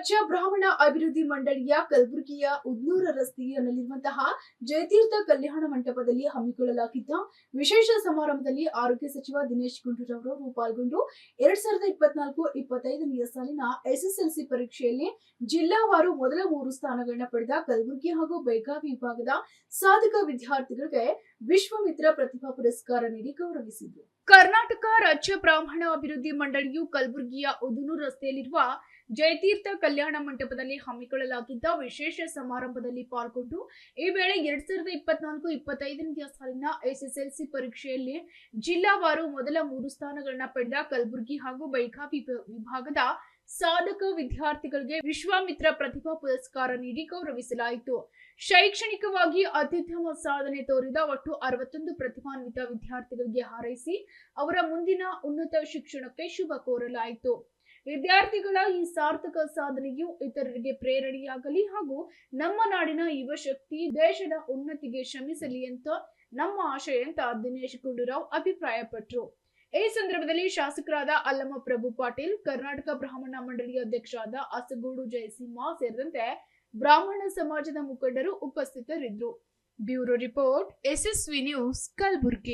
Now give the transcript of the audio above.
ರಾಜ್ಯ ಬ್ರಾಹ್ಮಣ ಅಭಿವೃದ್ಧಿ ಮಂಡಳಿಯ ಕಲಬುರಗಿಯ ಉದ್ನೂರ ರಸ್ತೆಯಲ್ಲಿರುವಂತಹ ಜಯತೀರ್ಥ ಕಲ್ಯಾಣ ಮಂಟಪದಲ್ಲಿ ಹಮ್ಮಿಕೊಳ್ಳಲಾಗಿದ್ದ ವಿಶೇಷ ಸಮಾರಂಭದಲ್ಲಿ ಆರೋಗ್ಯ ಸಚಿವ ದಿನೇಶ್ ಗುಂಡೂರಾವ್ ಪಾಲ್ಗೊಂಡು ಎರಡ್ ಸಾವಿರದ ಇಪ್ಪತ್ನಾಲ್ಕು ಇಪ್ಪತ್ತೈದನೆಯ ಸಾಲಿನ ಎಸ್ಎಸ್ಎಲ್ಸಿ ಪರೀಕ್ಷೆಯಲ್ಲಿ ಜಿಲ್ಲಾವಾರು ಮೊದಲ ಮೂರು ಸ್ಥಾನಗಳನ್ನ ಪಡೆದ ಕಲಬುರಗಿ ಹಾಗೂ ಬೆಳಗಾವಿ ವಿಭಾಗದ ಸಾಧಕ ವಿದ್ಯಾರ್ಥಿಗಳಿಗೆ ವಿಶ್ವಮಿತ್ರ ಪ್ರತಿಭಾ ಪುರಸ್ಕಾರ ನೀಡಿ ಗೌರವಿಸಿದರು. ಕರ್ನಾಟಕ ರಾಜ್ಯ ಬ್ರಾಹ್ಮಣ ಅಭಿವೃದ್ಧಿ ಮಂಡಳಿಯು ಕಲಬುರಗಿಯ ಉದುನೂರು ರಸ್ತೆಯಲ್ಲಿರುವ ಜಯತೀರ್ಥ ಕಲ್ಯಾಣ ಮಂಟಪದಲ್ಲಿ ಹಮ್ಮಿಕೊಳ್ಳಲಾಗಿದ್ದ ವಿಶೇಷ ಸಮಾರಂಭದಲ್ಲಿ ಪಾಲ್ಗೊಂಡು ಈ ವೇಳೆ ಎರಡ್ ಸಾವಿರದ ಇಪ್ಪತ್ನಾಲ್ಕು ಇಪ್ಪತ್ತೈದನೇ ಸಾಲಿನ ಎಸ್ಎಸ್ಎಲ್ಸಿ ಪರೀಕ್ಷೆಯಲ್ಲಿ ಜಿಲ್ಲಾವಾರು ಮೊದಲ ಮೂರು ಸ್ಥಾನಗಳನ್ನ ಪಡೆದ ಕಲಬುರಗಿ ಹಾಗೂ ಬೈಕಾಪಿ ವಿಭ- ವಿಭಾಗದ ಸಾಧಕ ವಿದ್ಯಾರ್ಥಿಗಳಿಗೆ ವಿಶ್ವಾಮಿತ್ರ ಪ್ರತಿಭಾ ಪುರಸ್ಕಾರ ನೀಡಿ ಗೌರವಿಸಲಾಯಿತು. ಶೈಕ್ಷಣಿಕವಾಗಿ ಅತ್ಯುತ್ತಮ ಸಾಧನೆ ತೋರಿದ ಒಟ್ಟು ಅರವತ್ತೊಂದು ಪ್ರತಿಭಾನ್ವಿತ ವಿದ್ಯಾರ್ಥಿಗಳಿಗೆ ಹಾರೈಸಿ ಅವರ ಮುಂದಿನ ಉನ್ನತ ಶಿಕ್ಷಣಕ್ಕೆ ಶುಭ ಕೋರಲಾಯಿತು. ವಿದ್ಯಾರ್ಥಿಗಳ ಈ ಸಾರ್ಥಕ ಸಾಧನೆಯು ಇತರರಿಗೆ ಪ್ರೇರಣೆಯಾಗಲಿ ಹಾಗೂ ನಮ್ಮ ನಾಡಿನ ಯುವಶಕ್ತಿ ದೇಶದ ಉನ್ನತಿಗೆ ಶ್ರಮಿಸಲಿ ಅಂತ ನಮ್ಮ ಆಶಯ ಅಂತ ದಿನೇಶ್ ಗುಂಡೂರಾವ್ ಅಭಿಪ್ರಾಯಪಟ್ಟರು ಈ ಸಂದರ್ಭದಲ್ಲಿ ಶಾಸಕರಾದ ಅಲ್ಲಮ ಪ್ರಭು ಪಾಟೀಲ್, ಕರ್ನಾಟಕ ಬ್ರಾಹ್ಮಣ ಮಂಡಳಿಯ ಅಧ್ಯಕ್ಷರಾದ ಅಸಗೂಡು ಜಯಸಿಂಹ ಸೇರಿದಂತೆ ಬ್ರಾಹ್ಮಣ ಸಮಾಜದ ಮುಖಂಡರು ಉಪಸ್ಥಿತರಿದ್ದರು. Bureau report SSV news, Kalaburagi.